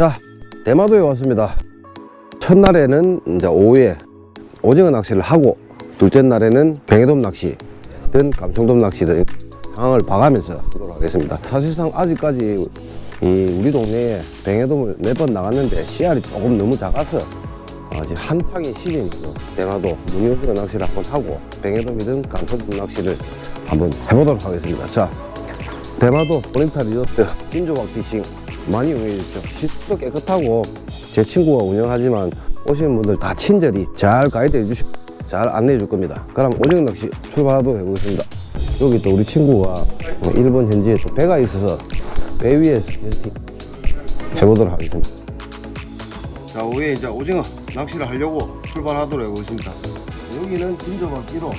자, 대마도에 왔습니다. 첫날에는 이제 오후에 오징어 낚시를 하고 둘째 날에는 뱅에돔 낚시든 감성돔 낚시든 상황을 봐가면서 하도록 하겠습니다. 사실상 아직까지 이 우리 동네에 뱅에돔을 몇 번 나갔는데 씨알이 조금 너무 작아서 어, 지금 한창의 시즌이죠. 대마도 무늬오징어 낚시를 한번 하고 뱅에돔이든 감성돔 낚시를 한번 해보도록 하겠습니다. 자, 대마도 오리엔탈 리조트 찐조박 피싱 많이 이용해주죠. 시스도 깨끗하고 제 친구가 운영하지만 오시는 분들 다 친절히 잘 가이드 해주시고 잘 안내해 줄 겁니다. 그럼 오징어 낚시 출발하도록 해보겠습니다. 여기 또 우리 친구가 어, 일본 현지에 또 배가 있어서 배 이렇게 해보도록 하겠습니다. 자, 오후에 이제 오징어 낚시를 하려고 출발하도록 해보겠습니다. 여기는 진조박 1호,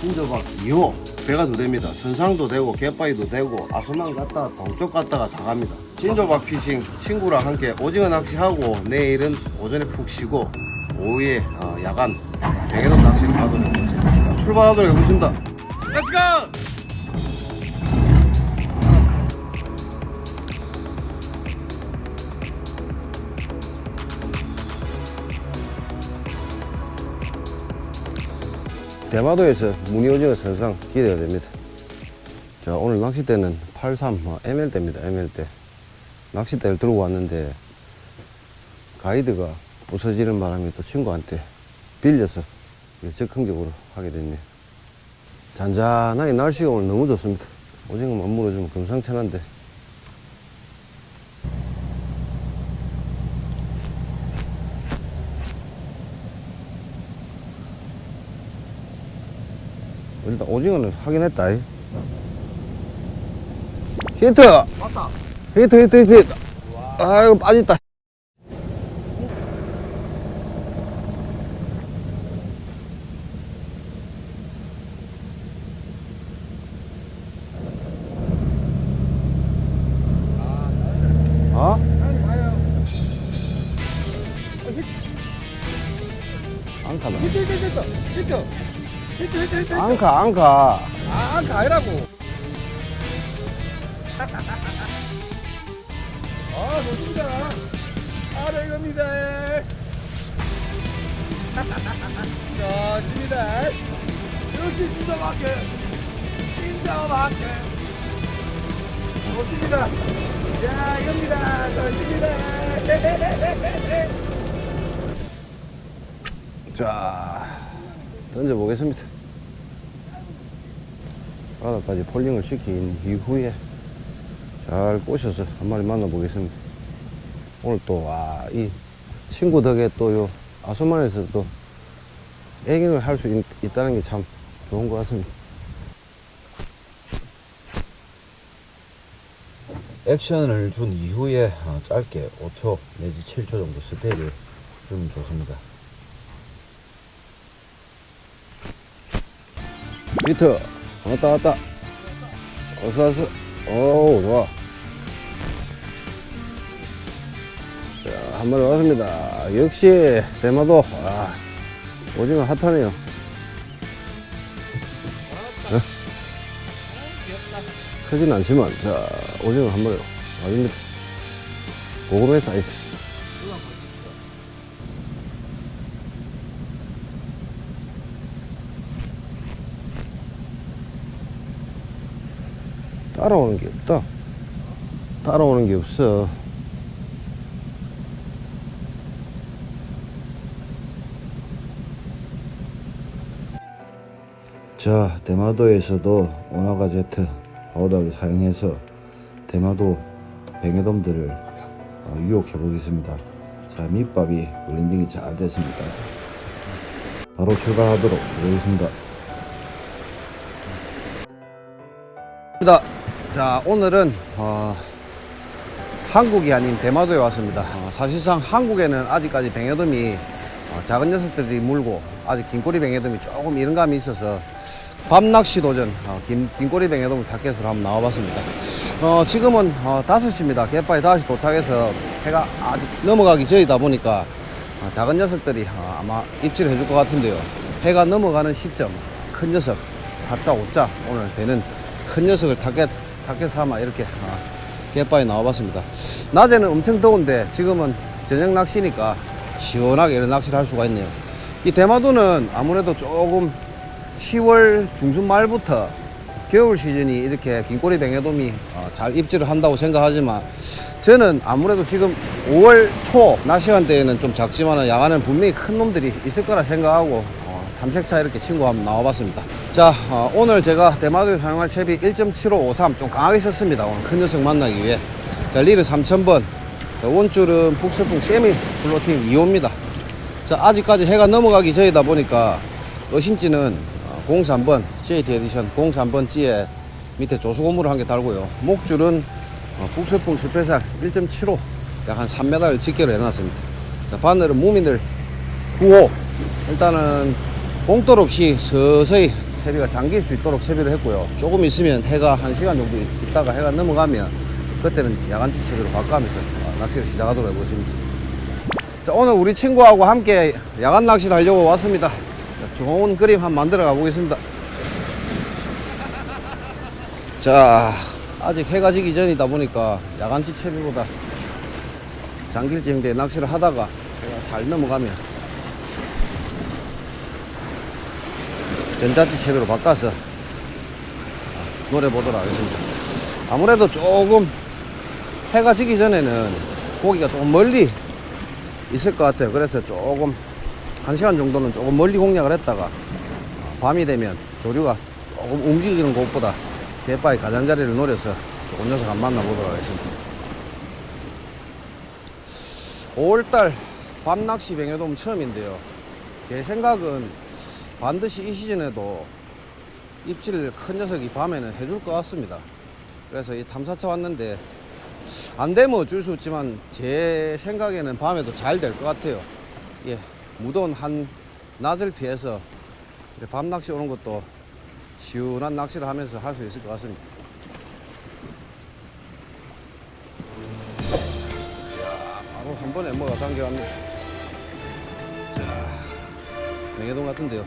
진조박 2호 배가 두 대입니다. 선상도 되고 갯바위도 되고 아수만 갔다가 동쪽 갔다가 다 갑니다. 진조박 피싱 친구랑 함께 오징어 낚시하고 내일은 오전에 푹 쉬고 오후에 어, 야간 뱅에돔 낚시를 하도록 하겠습니다. 자, 출발하도록 해보겠습니다. Let's go! 대마도에서 무늬오징어 선상 기대가 됩니다. 자, 오늘 낚싯대는 83 어, ML대입니다. ML대. 낚싯대를 들고 왔는데 가이드가 부서지는 바람에 또 친구한테 빌려서 적극적으로 하게 됐네요. 잔잔하게 날씨가 오늘 너무 좋습니다. 오징어만 물어주면 금상첨화인데. 일단 오징어는 확인했다. 이. 히트! 맞다. 히트, 히트, 히트, 빠졌다. 히트 히트 히트 히트 히트 앙카, 앙카. 아 가이라고 아 좋습니다. 아 이겁니다. 좋습니다. 역시 진짜 맞게 좋습니다. 야 이겁니다. 좋습니다. 자, 던져보겠습니다. 바닥까지 폴링을 시킨 이후에 잘 꼬셔서 한 마리 만나보겠습니다. 오늘 또, 와, 이 친구 덕에 또 요 아수만에서 또 애깅을 할 수 있다는 게 참 좋은 것 같습니다. 액션을 준 이후에 어, 짧게 5초 내지 7초 정도 스테이를 주면 좋습니다. 비트 왔다 왔다 어서 와서 오 좋아 한 마리 왔습니다 역시 대마도 아, 오징어 핫하네요 네? 크진 않지만 자 오징어 한 마리 와줍니다 고구마 사이즈 따라오는 게 없다. 따라오는 게 없어. 자, 대마도에서도 오나가 제트 파우더를 사용해서 대마도 뱅에돔들을 어, 유혹해 보겠습니다. 자, 밑밥이 블렌딩이 잘 됐습니다. 바로 출발하도록 해보겠습니다. 자 오늘은 어, 한국이 아닌 대마도에 왔습니다. 어, 사실상 한국에는 아직까지 뱅에돔이 어, 작은 녀석들이 물고 아직 긴꼬리 뱅에돔이 조금 이런 감이 있어서 밤낚시 도전 어, 긴, 긴꼬리 뱅에돔을 타켓으로 한번 나와봤습니다. 어, 지금은 어, 5시입니다. 갯바에 다시 도착해서 해가 아직 넘어가기 전이다 보니까 어, 작은 녀석들이 어, 아마 입질을 해줄 것 같은데요. 해가 넘어가는 시점 큰 녀석 4자 5자 오늘 되는 큰 녀석을 타겟 타겟 삼아 이렇게 어, 갯바위 나와봤습니다. 낮에는 엄청 더운데 지금은 저녁 낚시니까 시원하게 이런 낚시를 할 수가 있네요. 이 대마도는 아무래도 조금 10월 중순 말부터 겨울 시즌이 이렇게 긴꼬리 뱅에돔이 어, 잘 입질을 한다고 생각하지만 저는 아무래도 지금 5월 초 낮 시간대에는 좀 작지만 야간에는 분명히 큰 놈들이 있을 거라 생각하고 어, 탐색차 이렇게 친구 한번 나와봤습니다. 자 어, 오늘 제가 대마도에 사용할 채비 1.7553 좀 강하게 썼습니다. 오늘 큰 녀석 만나기 위해 자 리를 3000번 자, 원줄은 북서풍 세미 플로팅 2호입니다. 자 아직까지 해가 넘어가기 전이다 보니까 어신지는 03번 JT 에디션 03번지에 밑에 조수고무를 한 개 달고요. 목줄은 어, 북서풍 스페셜 1.75 약 한 3m를 직결을 해놨습니다. 자 바늘은 무민을 9호 일단은 봉돌 없이 서서히 채비가 잠길 수 있도록 채비를 했고요. 조금 있으면 해가 1시간 정도 있다가 해가 넘어가면 그때는 야간지 채비로 바꿔가면서 어, 낚시를 시작하도록 해보겠습니다. 자, 오늘 우리 친구하고 함께 야간 낚시를 하려고 왔습니다. 자, 좋은 그림 한번 만들어 가 보겠습니다. 자, 아직 해가 지기 전이다 보니까 야간지 채비보다 장길 정도의 낚시를 하다가 해가 잘 넘어가면 전자지 채비로 바꿔서 노래 보도록 하겠습니다. 아무래도 조금 해가 지기 전에는 고기가 조금 멀리 있을 것 같아요. 그래서 조금 한 시간 정도는 조금 멀리 공략을 했다가 밤이 되면 조류가 조금 움직이는 곳보다 갯바위 가장자리를 노려서 좋은 녀석 한 만나보도록 하겠습니다. 5월달 밤낚시 병해돔 처음인데요. 제 생각은 반드시 이 시즌에도 입질을 큰 녀석이 밤에는 해줄 것 같습니다. 그래서 이 탐사차 왔는데 안 되면 어쩔 수 없지만 제 생각에는 밤에도 잘 될 것 같아요. 예, 무더운 한 낮을 피해서 밤 낚시 오는 것도 시원한 낚시를 하면서 할 수 있을 것 같습니다. 이야, 바로 한 번에 뭐가 당겨갑니다. 자, 명예동 같은데요.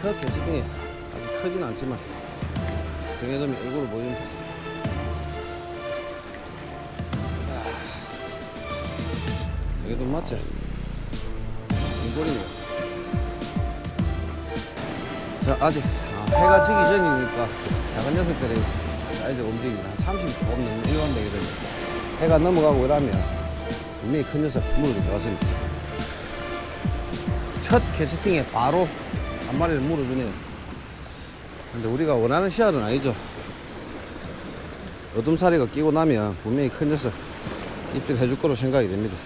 첫 게시등에 아직 크진 않지만 명예돔이 얼굴을 보여줍니다. 이게 맞지? 인골이네요. 자, 아직 아, 해가 지기 전이니까 야간 녀석들이 사이즈가 움직이면 한 30분 조금 넘는 일반 되거든요. 해가 넘어가고 이러면 분명히 큰 녀석 물을 들어갔습니다. 첫 캐스팅에 바로 한 마리를 물어주네요. 근데 우리가 원하는 시야는 아니죠. 어둠사리가 끼고 나면 분명히 큰 녀석 입질해줄 거로 생각이 됩니다.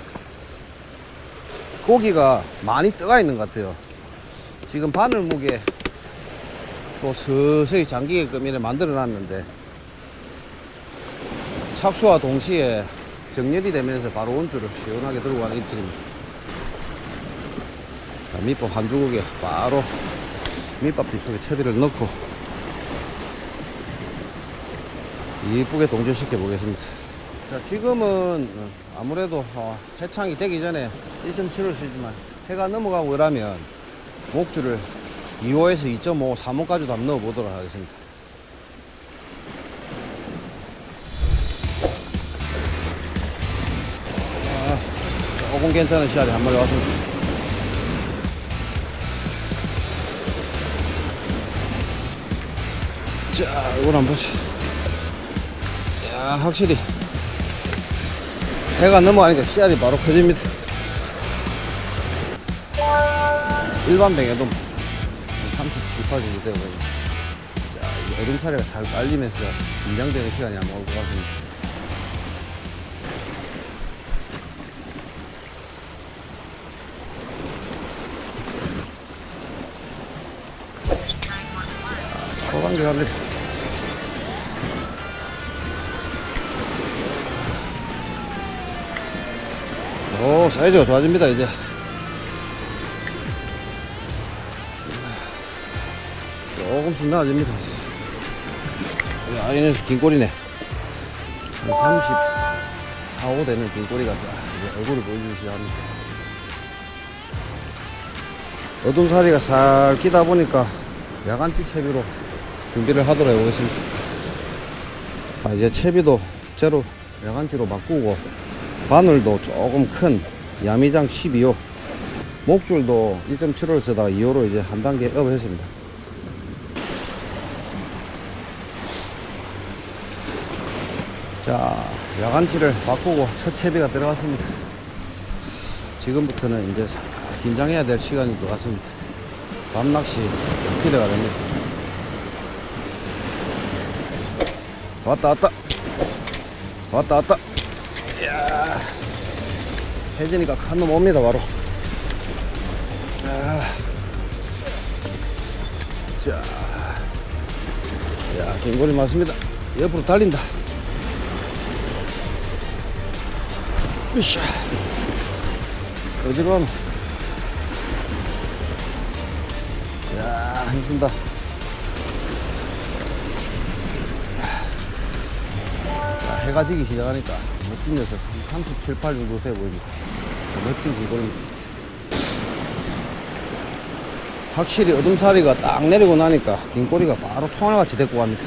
고기가 많이 떠가 있는 것 같아요. 지금 바늘 무게 또 서서히 잠기게끔 이렇게 만들어 놨는데 착수와 동시에 정렬이 되면서 바로 원줄을 시원하게 들고 가는 입질입니다. 자, 밑밥 한 주걱에 바로 밑밥 뒷속에 채비를 넣고 이쁘게 동조시켜 보겠습니다. 자, 지금은 어, 아무래도 어, 해창이 되기 전에 1.7을 쓰지만 해가 넘어가고 이러면 목줄을 2호에서 2.5, 3호까지도 한번 넣어 보도록 하겠습니다. 아, 조금 괜찮은 시야에 한 마리 왔습니다. 자, 이걸 한번 보자. 야, 확실히 해가 넘어가니까 씨알이 바로 커집니다. 일반 뱅에도 37, 8 정도 되거든요. 자, 이 얼음 차례가 잘 깔리면서 긴장되는 시간이 아마 올 것 같습니다. 자, 초단계 갑니다. 오, 사이즈가 좋아집니다, 이제. 조금씩 나아집니다. 야, 얘는 긴 꼬리네. 한 30, 4, 5 되는 긴 꼬리가 자, 이제 얼굴을 보여주기 시작합니다. 어둠 사리가 살 끼다 보니까 야간티 채비로 준비를 하도록 해보겠습니다. 자, 이제 채비도 제로 야간지로 바꾸고 바늘도 조금 큰 야미장 12호 목줄도 1.75를 쓰다가 2호로 이제 한 단계 업을 했습니다. 자, 야간지를 바꾸고 첫 채비가 들어갔습니다. 지금부터는 이제 긴장해야 될 시간인 것 같습니다. 밤낚시 기대가 됩니다. 왔다, 왔다. 왔다, 왔다. 이야. 해지니까 칸놈 옵니다, 바로. 아. 자. 야, 긴골이 맞습니다. 옆으로 달린다. 으쌰. 어디로 가노? 야, 힘쓴다. 자, 해가 지기 시작하니까 멋진 녀석. 37, 8 정도 돼 보입니다. 자, 멋진 길거리입니다. 확실히 어둠사리가 딱 내리고 나니까 긴 꼬리가 바로 총알같이 데리고 갑니다.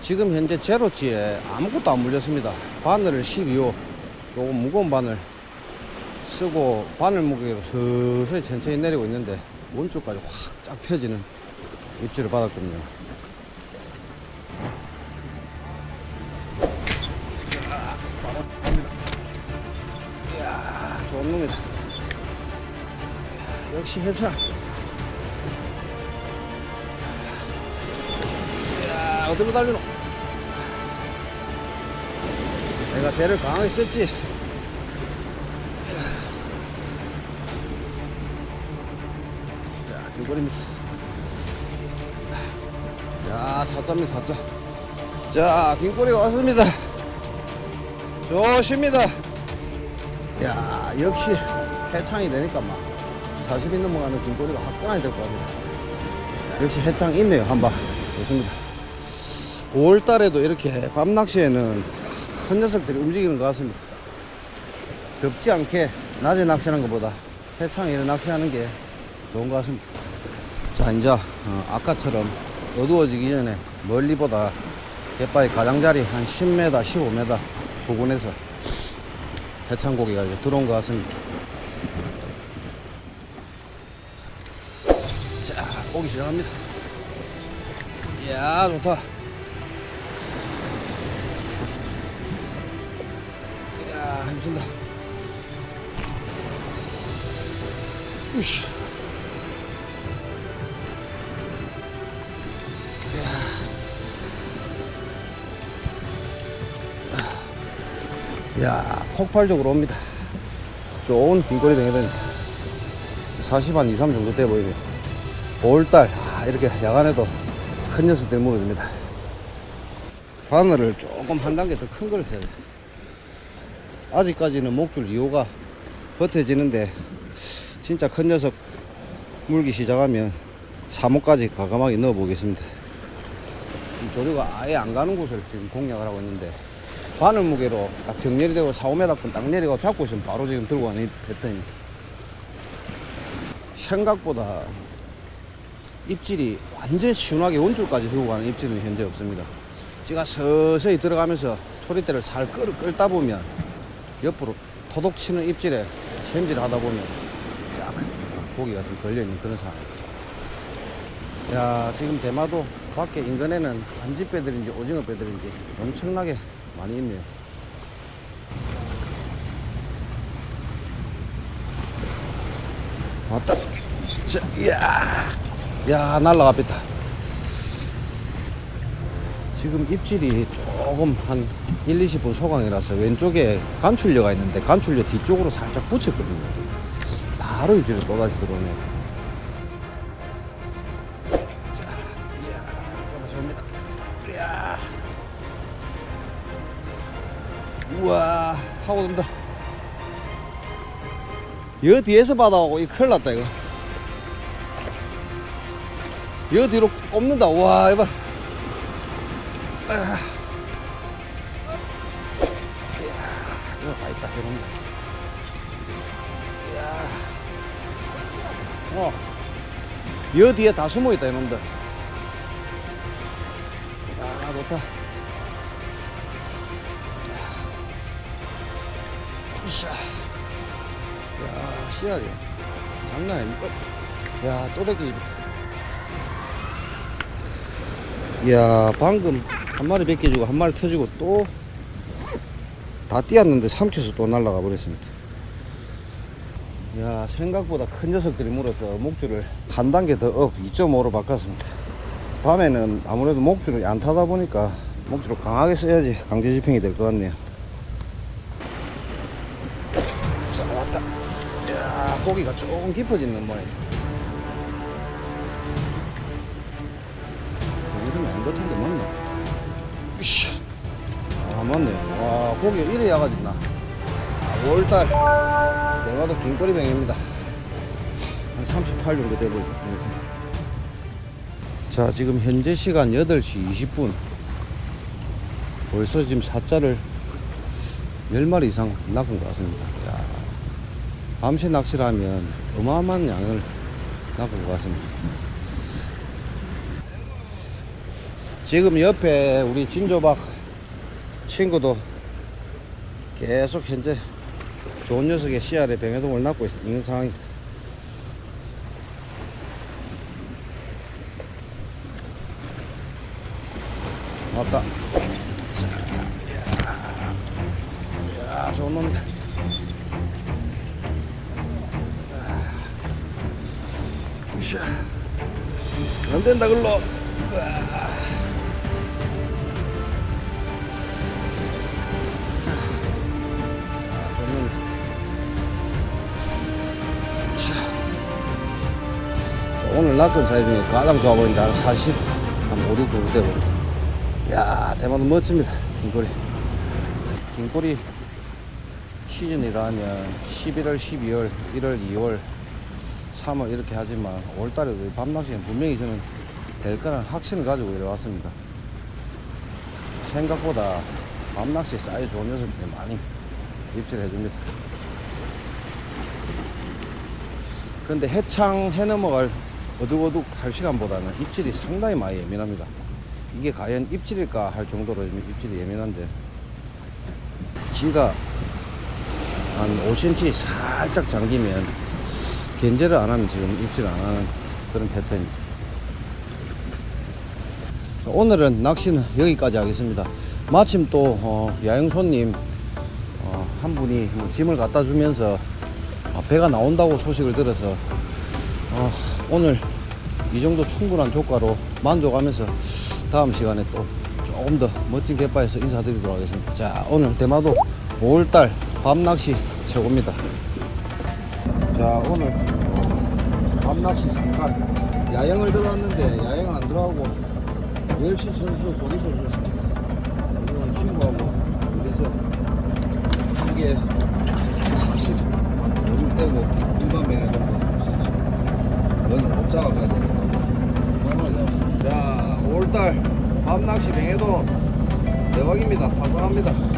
지금 현재 제로치에 아무것도 안 물렸습니다. 바늘을 12호 조금 무거운 바늘 쓰고 바늘 무게로 서서히 천천히 내리고 있는데 원줄까지 확 쫙 펴지는 입질을 받았거든요. 역시 해차. 이야, 어디로 달리노? 내가 배를 강하게 썼지. 자, 길거리입니다. 야, 사자입니다, 사자. 자, 긴꼬리가 왔습니다. 좋습니다. 야, 역시 해창이 되니까 막 40인 넘어가는 긴꼬리가 화끈하게 될것 같습니다. 역시 해창 있네요, 한바. 좋습니다. 5월 달에도 이렇게 밤 낚시에는 큰 녀석들이 움직이는 것 같습니다. 덥지 않게 낮에 낚시하는 것보다 해창에 낚시하는 게 좋은 것 같습니다. 자, 이제 어, 아까처럼 어두워지기 전에 멀리 보다 갯바위 가장자리 한 10m, 15m 부근에서 해창고기가 이제 들어온 것 같습니다. 자, 오기 시작합니다. 이야, 좋다. 이야, 힘쓴다. 우씨. 야 폭발적으로 옵니다 좋은 긴거리 댕이다니 40한 2, 3 정도 돼 보이네요 5월달 아, 이렇게 야간에도 큰 녀석들 물어줍니다. 바늘을 조금 한 단계 더 큰 걸 써야 돼 아직까지는 목줄 2호가 버텨지는데 진짜 큰 녀석 물기 시작하면 3호까지 과감하게 넣어 보겠습니다. 이 조류가 아예 안 가는 곳을 지금 공략을 하고 있는데 바늘 무게로 딱 정렬이 되고 4, 5m 딱 내리고 잡고 있으면 바로 지금 들고 가는 이 패턴입니다. 생각보다 입질이 완전 시원하게 원줄까지 들고 가는 입질은 현재 없습니다. 제가 서서히 들어가면서 초리대를 살 끌, 끌다 보면 옆으로 토독 치는 입질에 챔질을 하다 보면 쫙 고기가 좀 걸려있는 그런 상황입니다. 야, 지금 대마도 밖에 인근에는 한지 배들인지 오징어 배들인지 엄청나게 많이 있네요. 왔다. 자, 이야. 야, 날라가겠다. 지금 입질이 조금 한 1, 20분 소강이라서 왼쪽에 간출료가 있는데 간출료 뒤쪽으로 살짝 붙였거든요. 바로 입질이 또다시 들어오네요. 자, 이야, 또다시 옵니다. 이야. 우와 파고든다 여 뒤에서 받아오고 이 큰일 났다 이거 여 뒤로 꼽는다 와 이봐 아. 이야 이거 다 있다 해놓는다 이야 어 여 뒤에 다 숨어 있다 이놈들 좋다. 으쌰. 야, 씨알이 장난 아닙니다. 야, 또 뺏기부터. 이야, 방금 한 마리 뺏겨주고 한 마리 터지고 또 다 뛰었는데 삼켜서 또 날아가 버렸습니다. 야, 생각보다 큰 녀석들이 물어서 목줄을 한 단계 더 업 2.5로 바꿨습니다. 밤에는 아무래도 목줄을 안 타다 보니까 목줄을 강하게 써야지 강제 집행이 될 것 같네요. 자, 왔다. 야, 고기가 조금 깊어지는 모양. 이러면 와, 고기가 이래 야가졌나? 아, 5월달. 대마도 긴꼬리뱅입니다. 한 38 정도 되고 있습니다. 자, 지금 현재 시간 8시 20분. 벌써 지금 사자를 10마리 이상 낚은 것 같습니다. 야, 밤새 낚시를 하면 어마어마한 양을 낚은 것 같습니다. 지금 옆에 우리 진조박 친구도 계속 현재 좋은 녀석의 씨알에 병해동을 있- 있는 상황입니다. 왔다. 자, 야, 좋은 놈이다. 아. 안 된다, 글로. 아, 낚은 사이 중에 가장 좋아 보이는데 한 40, 한 5, 6 정도 되거든요. 야 대만도 멋집니다 긴꼬리. 긴꼬리 시즌이라면 11월 12월 1월 2월 3월 이렇게 하지만 5월달에 밤낚시는 분명히 저는 될 거라는 확신을 가지고 이래 왔습니다. 생각보다 밤낚시 사이즈 좋은 녀석들이 많이 입질을 해줍니다. 근데 해창 해 넘어갈 어둑어둑 할 시간보다는 입질이 상당히 많이 예민합니다 이게 과연 입질일까 할 정도로 입질이 예민한데 지가 한 5cm 살짝 잠기면 견제를 안 하면 지금 입질 안 하는 그런 패턴입니다. 자, 오늘은 낚시는 여기까지 하겠습니다. 마침 또 어, 야영 손님 어, 한 분이 뭐 짐을 갖다 주면서 어, 배가 나온다고 소식을 들어서 어, 오늘 이 정도 충분한 조가로 만족하면서 다음 시간에 또 조금 더 멋진 갯바에서 인사드리도록 하겠습니다. 자, 오늘 대마도 5월달 밤낚시 최고입니다. 자, 오늘 밤낚시 잠깐 야영을 들어왔는데 야영 안 들어가고 10시 선수 조기 선수였습니다. 이건 친구하고 그래서 이게 40, 5떼고 일반 명예 정도 40. 여기는 옵자가 가야 됩니다. 자, 5월달 밤낚시 뱅에도 대박입니다. 파고합니다.